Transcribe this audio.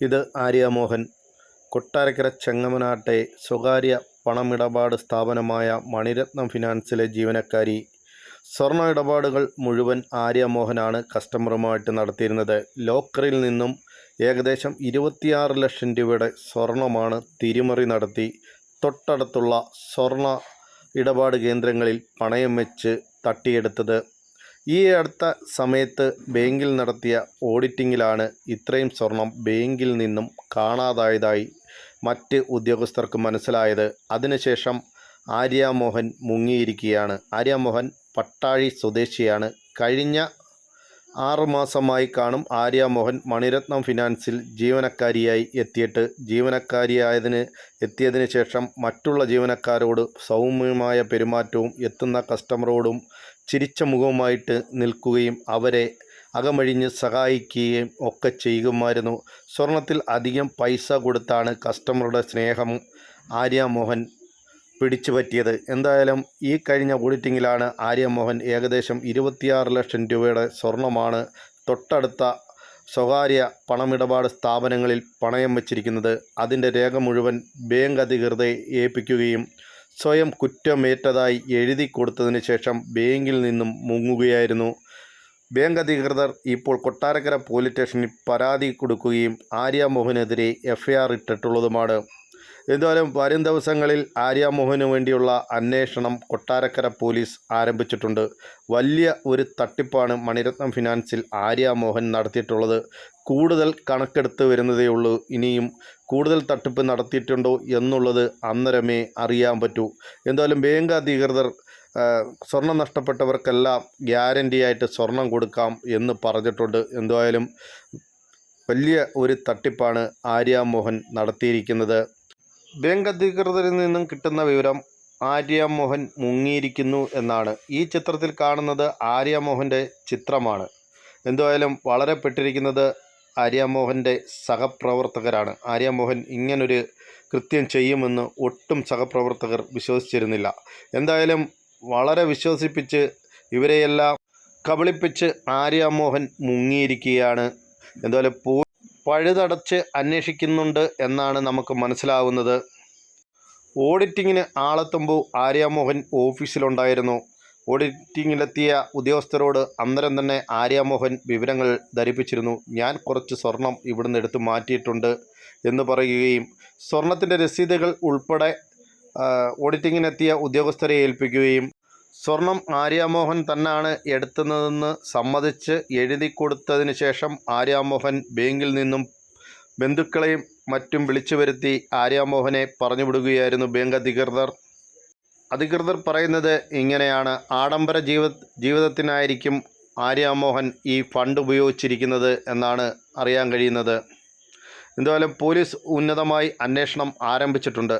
ഇത് ആര്യമോഹൻ. കൊട്ടാരക്കര ചെങ്ങമനാട്ടെ സ്വകാര്യ പണമിടപാട് സ്ഥാപനമായ മണിരത്നം ഫിനാൻസിലെ ജീവനക്കാരി. സ്വർണ ഇടപാടുകൾ മുഴുവൻ ആര്യമോഹനാണ് കസ്റ്റമറുമായിട്ട് നടത്തിയിരുന്നത്. ലോക്കറിൽ നിന്നും ഏകദേശം ഇരുപത്തിയാറ് ലക്ഷം രൂപയുടെ സ്വർണമാണ് തിരിമറി നടത്തി. തൊട്ടടുത്തുള്ള സ്വർണ ഇടപാട് കേന്ദ്രങ്ങളിൽ പണയം വെച്ച് തട്ടിയെടുത്തത്. ഈ അടുത്ത സമയത്ത് ബാങ്കിൽ നടത്തിയ ഓഡിറ്റിങ്ങിലാണ് ഇത്രയും സ്വർണം ബാങ്കിൽ നിന്നും കാണാതായതായി മറ്റ് ഉദ്യോഗസ്ഥർക്ക് മനസ്സിലായത്. അതിനുശേഷം ആര്യമോഹൻ മുങ്ങിയിരിക്കുകയാണ്. ആര്യമോഹൻ പട്ടാഴി സ്വദേശിയാണ്. കഴിഞ്ഞ ആറുമാസമായി കാണും ആര്യ മോഹൻ മണിരത്നം ഫിനാൻസിൽ ജീവനക്കാരിയായി എത്തിയിട്ട്. ജീവനക്കാരിയായതിന് എത്തിയതിന് ശേഷം മറ്റുള്ള ജീവനക്കാരോട് സൗമ്യമായ പെരുമാറ്റവും എത്തുന്ന കസ്റ്റമറോടും ചിരിച്ച മുഖവുമായിട്ട് നിൽക്കുകയും അവരെ അകമഴിഞ്ഞ് സഹായിക്കുകയും ഒക്കെ ചെയ്യുമായിരുന്നു. സ്വർണത്തിൽ അധികം പൈസ കൊടുത്താണ് കസ്റ്റമറുടെ സ്നേഹം ആര്യമോഹൻ പിടിച്ചു പറ്റിയത്. എന്തായാലും ഈ കഴിഞ്ഞ ഓഡിറ്റിങ്ങിലാണ് ആര്യമോഹൻ ഏകദേശം ഇരുപത്തിയാറ് ലക്ഷം രൂപയുടെ സ്വർണമാണ് തൊട്ടടുത്ത സ്വകാര്യ പണമിടപാട് സ്ഥാപനങ്ങളിൽ പണയം വച്ചിരിക്കുന്നത്. അതിന്റെ രേഖ മുഴുവൻ ബാങ്ക് അധികൃതരെ ഏൽപ്പിക്കുകയും സ്വയം കുറ്റമേറ്റതായി എഴുതി കൊടുത്തതിന് ശേഷം ബാങ്കിൽ നിന്നും മുങ്ങുകയായിരുന്നു. ബാങ്ക് അധികൃതർ ഇപ്പോൾ കൊട്ടാരക്കര പോലീസ് സ്റ്റേഷനിൽ പരാതി കൊടുക്കുകയും ആര്യ മോഹനെതിരെ എഫ്ഐആർ ഇട്ടിട്ടുള്ളതുമാണ്. എന്തായാലും വരും ദിവസങ്ങളിൽ ആര്യാമോഹന് വേണ്ടിയുള്ള അന്വേഷണം കൊട്ടാരക്കര പോലീസ് ആരംഭിച്ചിട്ടുണ്ട്. വലിയ ഒരു തട്ടിപ്പാണ് മണിരത്നം ഫിനാൻസിൽ ആര്യമോഹൻ നടത്തിയിട്ടുള്ളത്. കൂടുതൽ കണക്കെടുത്ത് വരുന്നതേ ഉള്ളൂ. ഇനിയും കൂടുതൽ തട്ടിപ്പ് നടത്തിയിട്ടുണ്ടോ എന്നുള്ളത് അന്നരമേ അറിയാൻ പറ്റൂ. എന്തായാലും ബാങ്ക് അധികൃതർ സ്വർണം നഷ്ടപ്പെട്ടവർക്കെല്ലാം ഗ്യാരന്റിയായിട്ട് സ്വർണം കൊടുക്കാം എന്ന് പറഞ്ഞിട്ടുണ്ട്. എന്തായാലും വലിയ ഒരു തട്ടിപ്പാണ് ആര്യമോഹൻ നടത്തിയിരിക്കുന്നത്. ബാങ്ക് അധികൃതരിൽ നിന്നും കിട്ടുന്ന വിവരം ആര്യമോഹൻ മുങ്ങിയിരിക്കുന്നു എന്നാണ്. ഈ ചിത്രത്തിൽ കാണുന്നത് ആര്യമോഹന്റെ ചിത്രമാണ്. എന്തായാലും വളരെ പെട്ടിരിക്കുന്നത് ആര്യമോഹന്റെ സഹപ്രവർത്തകരാണ്. ആര്യമോഹൻ ഇങ്ങനൊരു കൃത്യം ചെയ്യുമെന്ന് ഒട്ടും സഹപ്രവർത്തകർ വിശ്വസിച്ചിരുന്നില്ല. എന്തായാലും വളരെ വിശ്വസിപ്പിച്ച് ഇവരെയെല്ലാം കബളിപ്പിച്ച് ആര്യമോഹൻ മുങ്ങിയിരിക്കുകയാണ്. എന്തായാലും പഴുതടച്ച് അന്വേഷിക്കുന്നുണ്ട് എന്നാണ് നമുക്ക് മനസ്സിലാവുന്നത്. ഓഡിറ്റിങ്ങിന് ആളെത്തുമ്പോൾ ആര്യമോഹൻ ഓഫീസിലുണ്ടായിരുന്നു. ഓഡിറ്റിങ്ങിലെത്തിയ ഉദ്യോഗസ്ഥരോട് അന്നേരം തന്നെ ആര്യമോഹൻ വിവരങ്ങൾ ധരിപ്പിച്ചിരുന്നു. ഞാൻ കുറച്ച് സ്വർണം ഇവിടുന്ന് എടുത്ത് മാറ്റിയിട്ടുണ്ട് എന്ന് പറയുകയും സ്വർണത്തിന്റെ രസീതുകൾ ഉൾപ്പെടെ ഓഡിറ്റിങ്ങിനെത്തിയ ഉദ്യോഗസ്ഥരെ ഏൽപ്പിക്കുകയും സ്വർണം ആര്യാമോഹൻ തന്നാണ് എടുത്തതെന്ന് സമ്മതിച്ച് എഴുതി കൊടുത്തതിന് ശേഷം ആര്യാമോഹൻ ബാങ്കിൽ നിന്നും ബന്ധുക്കളെയും മറ്റും വിളിച്ചു വരുത്തി ആര്യാമോഹനെ പറഞ്ഞുവിടുകയായിരുന്നു ബാങ്ക് അധികൃതർ. അധികൃതർ പറയുന്നത് ഇങ്ങനെയാണ്. ആഡംബര ജീവ ജീവിതത്തിനായിരിക്കും ആര്യാമോഹൻ ഈ ഫണ്ട് ഉപയോഗിച്ചിരിക്കുന്നത് എന്നാണ് അറിയാൻ കഴിയുന്നത്. എന്തായാലും പോലീസ് ഉന്നതമായി അന്വേഷണം ആരംഭിച്ചിട്ടുണ്ട്.